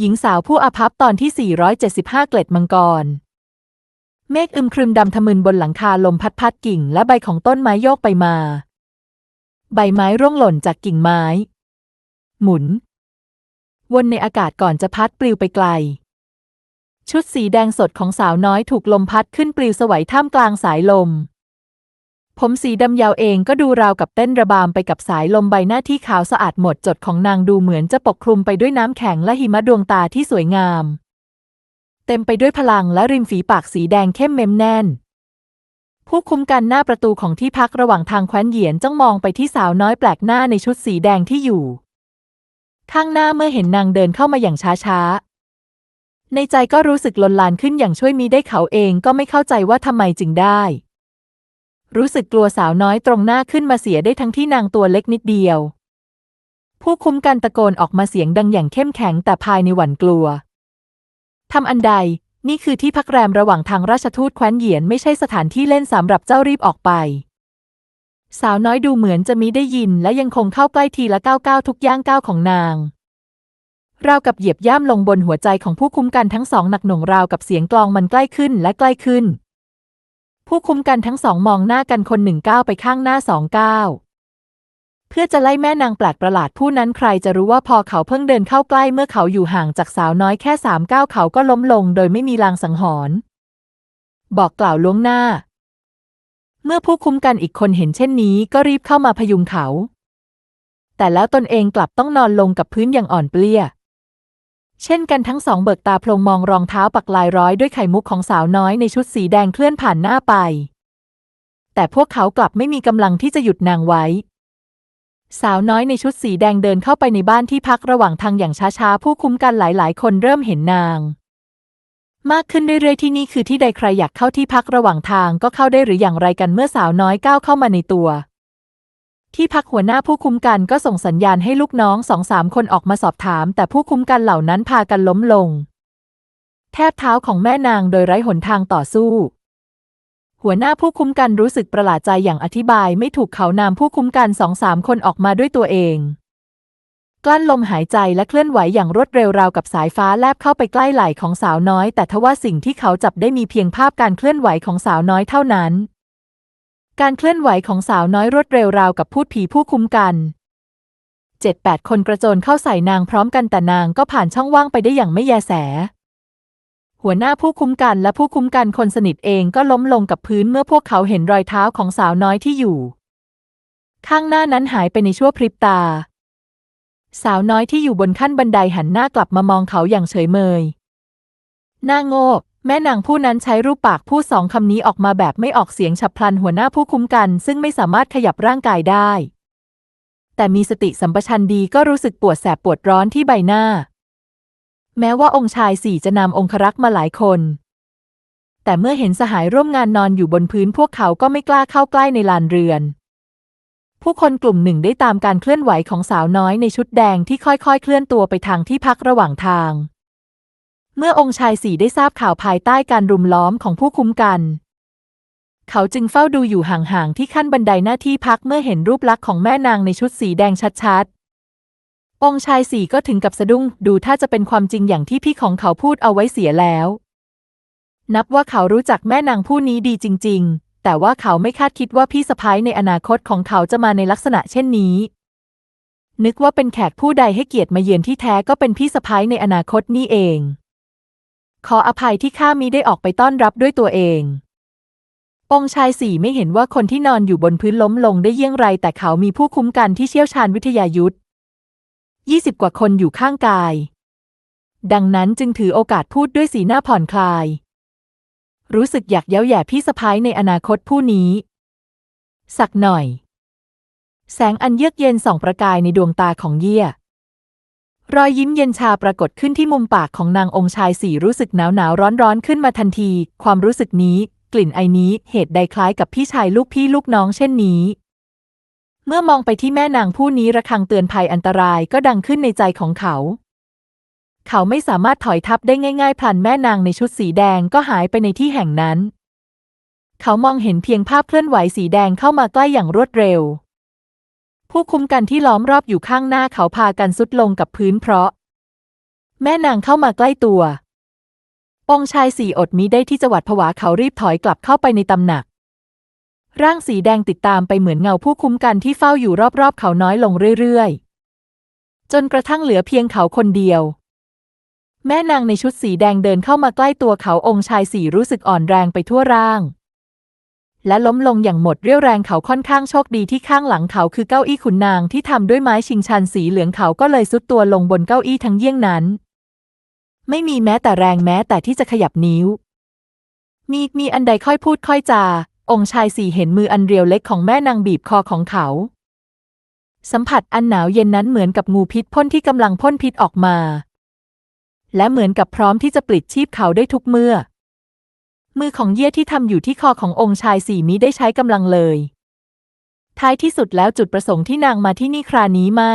หญิงสาวผู้อาภัพตอนที่ 475 เกล็ดมังกร เมฆอึมครึมดำทะมึนบนหลังคาลมพัดพัดกิ่งและใบของต้นไม้โยกไปมา ใบไม้ร่วงหล่นจากกิ่งไม้ หมุน วนในอากาศก่อนจะพัดปลิวไปไกล ชุดสีแดงสดของสาวน้อยถูกลมพัดขึ้นปลิวสวัยท่ามกลางสายลม ผมสีดำยาวเองก็ดูราวกับเต้นระบามไปกับสายลมใบหน้าที่ขาวสะอาดหมดจดของนางดูเหมือนจะปกคลุมไปด้วยน้ำแข็งและหิมะดวงตาที่สวยงาม เต็มไปด้วยพลังและริมฝีปากสีแดงเข้มเม้มแน่น ผู้คุมกันหน้าประตูของที่พักระหว่างทางแคว้นเหยียนจ้องมองไปที่สาวน้อยแปลกหน้าในชุดสีแดงที่อยู่ ข้างหน้าเมื่อเห็นนางเดินเข้ามาอย่างช้าๆ ในใจก็รู้สึกลนลานขึ้นอย่างช่วยมิได้เขาเองก็ไม่เข้าใจว่าทำไมจึงได้ รู้สึกกลัวสาวน้อยตรงหน้าขึ้นมาเสียได้ทั้งที่นางตัวเล็กนิดเดียว ผู้คุมกันตะโกนออกมาเสียงดังอย่างเข้มแข็งแต่ภายในหวั่นกลัวทำอันใด นี่คือที่พักแรมระหว่างทางราชทูตแคว้นเหยียนไม่ใช่สถานที่เล่นสำหรับเจ้ารีบออกไป สาวน้อยดูเหมือนจะมิได้ยินและยังคงเข้าใกล้ทีละก้าวก้าวทุกย่างก้าวของนางราวกับเหยียบย่ำลงบนหัวใจของผู้คุมกันทั้งสองหนักหน่วงราวกับเสียงกลองมันใกล้ขึ้นและใกล้ขึ้น ผู้คุมกันทั้งสองมองหน้ากันคนหนึ่งก้าวไปข้างหน้าสองก้าวเพื่อจะไล่แม่นางแปลกประหลาดผู้นั้นใครจะรู้ว่าพอเขาเพิ่งเดินเข้าใกล้เมื่อเขาอยู่ห่างจากสาวน้อยแค่สามก้าวเขาก็ล้มลงโดยไม่มีลางสังหรณ์บอกกล่าวล่วงหน้า เมื่อผู้คุมกันอีกคนเห็นเช่นนี้ก็รีบเข้ามาพยุงเขา แต่แล้วตนเองกลับต้องนอนลงกับพื้นอย่างอ่อนเปลี้ย เช่นกันทั้งสองเบิกตาโพลงมองรองเท้าปักลายร้อยด้วยไข่มุกของสาวน้อยในชุดสีแดงเคลื่อนผ่านหน้าไป แต่พวกเขากลับไม่มีกำลังที่จะหยุดนางไว้ สาวน้อยในชุดสีแดงเดินเข้าไปในบ้านที่พักระหว่างทางอย่างช้าๆ ผู้คุ้มกันหลายๆ คนเริ่มเห็นนาง มากขึ้นเรื่อยๆที่นี่คือที่ใดใครอยากเข้าที่พักระหว่างทางก็เข้าได้หรืออย่างไรกันเมื่อสาวน้อยก้าวเข้ามาในตัว ที่พักหัวหน้าผู้คุมกันก็ส่งสัญญาณให้ลูกน้องสองสามคนออกมาสอบถาม แต่ผู้คุมกันเหล่านั้นพากันล้มลง แทบเท้าของแม่นางโดยไร้หนทางต่อสู้ หัวหน้าผู้คุมกันรู้สึกประหลาดใจอย่างอธิบายไม่ถูกเขานำผู้คุมกันสองสามคนออกมาด้วยตัวเอง กลั้นลมหายใจและเคลื่อนไหวอย่างรวดเร็วราวกับสายฟ้าแลบเข้าไปใกล้ไหล่ของสาวน้อย แต่ทว่าสิ่งที่เขาจับได้มีเพียงภาพการเคลื่อนไหวของสาวน้อยเท่านั้น การเคลื่อนไหวของสาวน้อยรวดเร็วราวกับพูดผีผู้คุมกันเจ็ดแปดคนกระโจนเข้าใส่นางพร้อมกันแต่นางก็ผ่านช่องว่างไปได้อย่างไม่แยแส หัวหน้าผู้คุมกันและผู้คุมกันคนสนิทเองก็ล้มลงกับพื้นเมื่อพวกเขาเห็นรอยเท้าของสาวน้อยที่อยู่ ข้างหน้านั้นหายไปในชั่วพริบตา สาวน้อยที่อยู่บนขั้นบันไดหันหน้ากลับมามองเขาอย่างเฉยเมยหน้าโง่ แม่นางผู้นั้นใช้รูปปากพูดสองคำนี้ออกมาแบบไม่ออกเสียงฉับพลันหัวหน้าผู้คุ้มกัน ซึ่งไม่สามารถขยับร่างกายได้ แต่มีสติสัมปชัญญะดีก็รู้สึกปวดแสบปวดร้อนที่ใบหน้า แม้ว่าองค์ชายสี่จะนำองครักษ์มาหลายคน แต่เมื่อเห็นสหายร่วมงานนอนอยู่บนพื้นพวกเขาก็ไม่กล้าเข้าใกล้ในลานเรือน ผู้คนกลุ่มหนึ่งได้ตามการเคลื่อนไหวของสาวน้อยในชุดแดงที่ค่อยๆ เคลื่อนตัวไปทางที่พักระหว่างทาง เมื่อองค์ชายสี่ได้ทราบข่าวภายใต้การรุมล้อมของผู้คุ้มกัน เขาจึงเฝ้าดูอยู่ห่างๆที่ขั้นบันไดหน้าที่พักเมื่อเห็นรูปลักษณ์ของแม่นางในชุดสีแดงชัดๆ องค์ชายสี่ก็ถึงกับสะดุ้งดูถ้าจะเป็นความจริงอย่างที่พี่ของเขาพูดเอาไว้เสียแล้ว นับว่าเขารู้จักแม่นางผู้นี้ดีจริง ๆ แต่ว่าเขาไม่คาดคิดว่าพี่สะพ้ายในอนาคตของเขาจะมาในลักษณะเช่นนี้ นึกว่าเป็นแขกผู้ใดให้เกียรติมาเยือนที่แท้ก็เป็นพี่สะพ้ายในอนาคตนี่เอง ขออภัยที่ข้ามิได้ออกไปต้อนรับด้วยตัวเอง องค์ชายสี่ไม่เห็นว่าคนที่นอนอยู่บนพื้นล้มลงได้เยี่ยงไรแต่เขามีผู้คุ้มกันที่เชี่ยวชาญวิทยายุทธยี่สิบกว่าคนอยู่ข้างกาย ดังนั้นจึงถือโอกาสพูดด้วยสีหน้าผ่อนคลาย รู้สึกอยากเย้าแย่พี่สะพ้ายในอนาคตผู้นี้ สักหน่อย แสงอันเยือกเย็นส่องประกายในดวงตาของเยี่ย รอยยิ้มเย็นชาปรากฏขึ้นที่มุมปากของนางองค์ชายสี่รู้สึกหนาวหนาวร้อนร้อนขึ้นมาทันที ความรู้สึกนี้ กลิ่นไอนี้เหตุใดคล้ายกับพี่ชายลูกพี่ลูกน้องเช่นนี้ เมื่อมองไปที่แม่นางผู้นี้ระฆังเตือนภัยอันตรายก็ดังขึ้นในใจของเขา เขาไม่สามารถถอยทับได้ง่ายๆพลันแม่นางในชุดสีแดงก็หายไปในที่แห่งนั้น เขามองเห็นเพียงภาพเคลื่อนไหวสีแดงเข้ามาใกล้อย่างรวดเร็ว ผู้คุมกันที่ล้อมรอบอยู่ข้างหน้าเขาพากันซุดลงกับพื้นเพราะ แม่นางเข้ามาใกล้ตัว องชายสี่อดมิได้ที่จะหวัดผวาเขารีบถอยกลับเข้าไปในตำหนัก ร่างสีแดงติดตามไปเหมือนเงาผู้คุ้มกันที่เฝ้าอยู่รอบๆ เขาน้อยลงเรื่อยๆ จนกระทั่งเหลือเพียงเขาคนเดียว แม่นางในชุดสีแดงเดินเข้ามาใกล้ตัวเขาองค์ชายสี่รู้สึกอ่อนแรงไปทั่วร่าง และล้มลงอย่างหมดเรี่ยวแรงเขาค่อนข้างโชคดีที่ข้างหลังเขาคือเก้าอี้ขุนนางที่ทำด้วยไม้ชิงชันสีเหลืองเขาก็เลยซุดตัวลงบนเก้าอี้ทั้งเยี่ยงนั้น ไม่มีแม้แต่แรงแม้แต่ที่จะขยับนิ้ว มีมีอันใดค่อยพูดค่อยจา องค์ชายสี่เห็นมืออันเรียวเล็กของแม่นางบีบคอของเขา สัมผัสอันหนาวเย็นนั้นเหมือนกับงูพิษพ่นที่กำลังพ่นพิษออกมา และเหมือนกับพร้อมที่จะปลิดชีพเขาได้ทุกเมื่อ มือของเยี่ยที่ทำอยู่ที่คอขององค์ชายสี่มิได้ใช้กำลังเลย ท้ายที่สุดแล้วจุดประสงค์ที่นางมาที่นี่ครานี้ไม่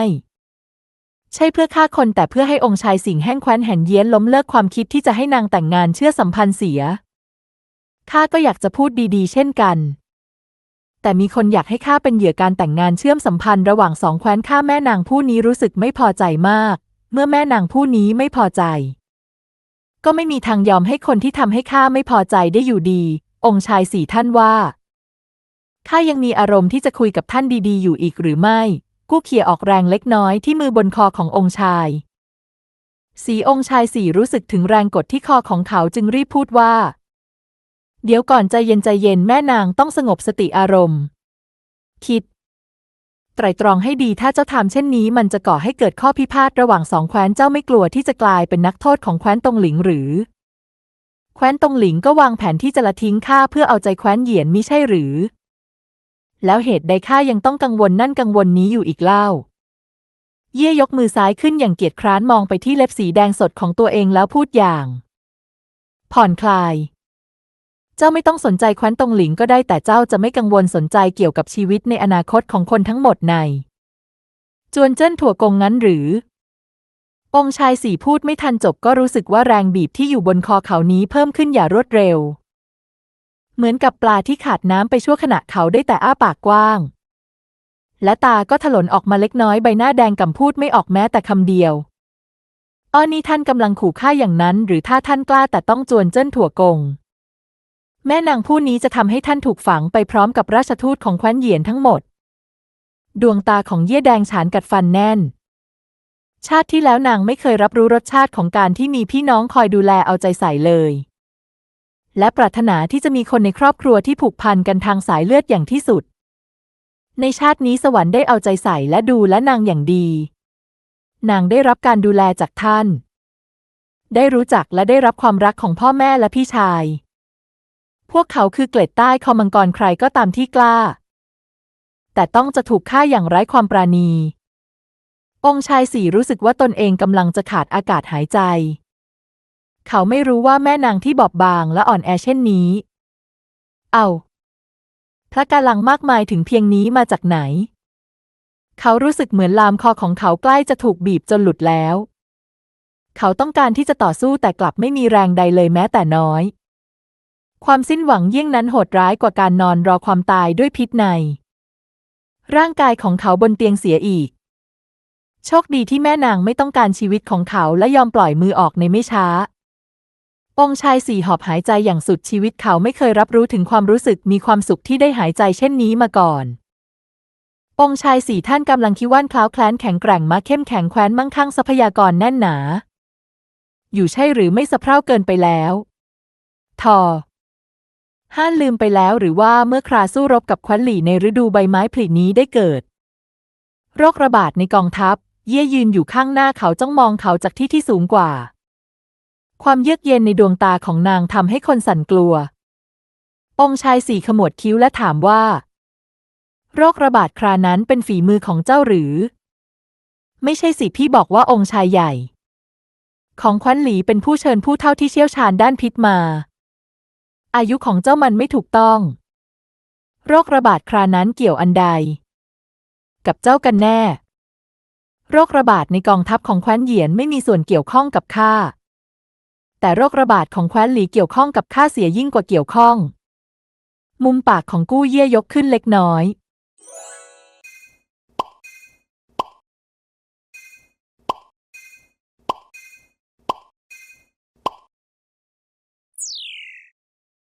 ใช่เพื่อฆ่าคนแต่เพื่อให้องค์ชายสิงแห้งแคว้นแห่นเยียนล้มเลิกความคิดที่จะให้นางแต่งงานเชื่อสัมพันธ์เสียข้าก็อยากจะพูดดีๆ เช่นกัน แต่มีคนอยากให้ข้าเป็นเหยื่อการแต่งงานเชื่อมสัมพันธ์ระหว่างสองแคว้นข้าแม่นางผู้นี้รู้สึกไม่พอใจมาก เมื่อแม่นางผู้นี้ไม่พอใจ ก็ไม่มีทางยอมให้คนที่ทำให้ข้าไม่พอใจได้อยู่ดี องค์ชายสี่ท่านว่าข้ายังมีอารมณ์ที่จะคุยกับท่านดีๆ อยู่อีกหรือไม่ กู้เขี่ยออกแรงเล็กน้อยที่มือบนคอขององค์ชาย สีองค์ชายสี่รู้สึกถึงแรงกดที่คอของเขาจึงรีบพูดว่า เดี๋ยวก่อนใจเย็นใจเย็นแม่นางต้องสงบสติอารมณ์ คิด ไตรตรองให้ดีถ้าเจ้าทำเช่นนี้ มันจะก่อให้เกิดข้อพิพาทระหว่างสองแคว้นเจ้าไม่กลัวที่จะกลายเป็นนักโทษของแคว้นตงหลิงหรือ แคว้นตงหลิงก็วางแผนที่จะละทิ้งข้าเพื่อเอาใจแคว้นเหยียนมิใช่หรือ แล้วเหตุใดข้ายังต้องกังวลนั่นกังวลนี้อยู่อีกเล่า เย่ยกมือซ้ายขึ้นอย่างเกียจคร้านมองไปที่เล็บสีแดงสดของตัวเองแล้วพูดอย่าง ผ่อนคลาย จ้าไม่ต้องสนใจแคว้นตงหลิงก็ได้แต่เจ้าจะไม่กังวลสนใจเกี่ยวกับชีวิตในอนาคตของคนทั้งหมดใน จวนเจิ้นถั่วกงงั้นหรือ องชายสี่พูดไม่ทันจบก็รู้สึกว่าแรงบีบที่อยู่บนคอเขานี้เพิ่มขึ้นอย่างรวดเร็ว เหมือนกับปลาที่ขาดน้ำไปชั่วขณะเขาได้แต่อ้าปากกว้าง และตาก็ถลนออกมาเล็กน้อยใบหน้าแดงกำพูดไม่ออกแม้แต่คำเดียวอ้อนี่ท่านกำลังขู่ข้าอย่างนั้น หรือถ้าท่านกล้าแต่ต้องจวนเจิ้นถั่วกง แม่นางผู้นี้จะทำให้ท่านถูกฝังไปพร้อมกับราชทูตของแคว้นเหยียนทั้งหมด ดวงตาของเย่แดงฉานกัดฟันแน่น ชาติที่แล้วนางไม่เคยรับรู้รสชาติของการที่มีพี่น้องคอยดูแลเอาใจใส่เลย และปรารถนาที่จะมีคนในครอบครัวที่ผูกพันกันทางสายเลือดอย่างที่สุด ในชาตินี้สวรรค์ได้เอาใจใส่และดูและนางอย่างดี นางได้รับการดูแลจากท่าน ได้รู้จักและได้รับความรักของพ่อแม่และพี่ชาย พวกเขาคือเกล็ดใต้คอมังกรใครก็ตามที่กล้า แต่ต้องจะถูกฆ่าอย่างไร้ความปราณี องค์ชายสี่รู้สึกว่าตนเองกำลังจะขาดอากาศหายใจ เขาไม่รู้ว่าแม่นางที่บอบบางและอ่อนแอเช่นนี้ เอา พระกาลังมากมายถึงเพียงนี้มาจากไหน เขารู้สึกเหมือนลามคอของเขาใกล้จะถูกบีบจนหลุดแล้ว เขาต้องการที่จะต่อสู้แต่กลับไม่มีแรงใดเลยแม้แต่น้อย ความสิ้นหวังเยี่ยงนั้นโหดร้ายกว่าการนอนรอความตายด้วยพิษใน ร่างกายของเขาบนเตียงเสียอีก โชคดีที่แม่นางไม่ต้องการชีวิตของเขาและยอมปล่อยมือออกในไม่ช้า องชายสี่หอบหายใจอย่างสุดชีวิตเขาไม่เคยรับรู้ถึงความรู้สึกมีความสุขที่ได้หายใจเช่นนี้มาก่อน องชายสี่ท่านกำลังคิดว่านคล้าวแคลนแข็งแกร่งมาเข้มแข็งแคว้นมั่งคั่งทรัพยากรแน่นหนา อยู่ใช่หรือไม่สะเพร่าเกินไปแล้ว ทอ ห้านลืมไปแล้วหรือว่าเมื่อคราสู้รบกับควันหลี่ในฤดูใบไม้ผลินี้ได้เกิด โรคระบาดในกองทัพ เย่ยืนอยู่ข้างหน้าเขาจ้องมองเขาจากที่ที่สูงกว่า ความเยือกเย็นในดวงตาของนางทำให้คนสั่นกลัว องค์ชายสี่ขมวดคิ้วและถามว่า โรคระบาดครานั้นเป็นฝีมือของเจ้าหรือ ไม่ใช่สิพี่บอกว่าองค์ชายใหญ่ ของควันหลีเป็นผู้เชิญผู้เท่าที่เชี่ยวชาญด้านพิษมา อายุของเจ้ามันไม่ถูกต้อง โรคระบาดครานั้นเกี่ยวอันใด กับเจ้ากันแน่ โรคระบาดในกองทัพของแคว้นเหยียนไม่มีส่วนเกี่ยวข้องกับข้าแต่โรคระบาดของแคว้นหลีเกี่ยวข้องกับข้าเสียยิ่งกว่าเกี่ยวข้อง มุมปากของกู้เย่ยยกขึ้นเล็กน้อย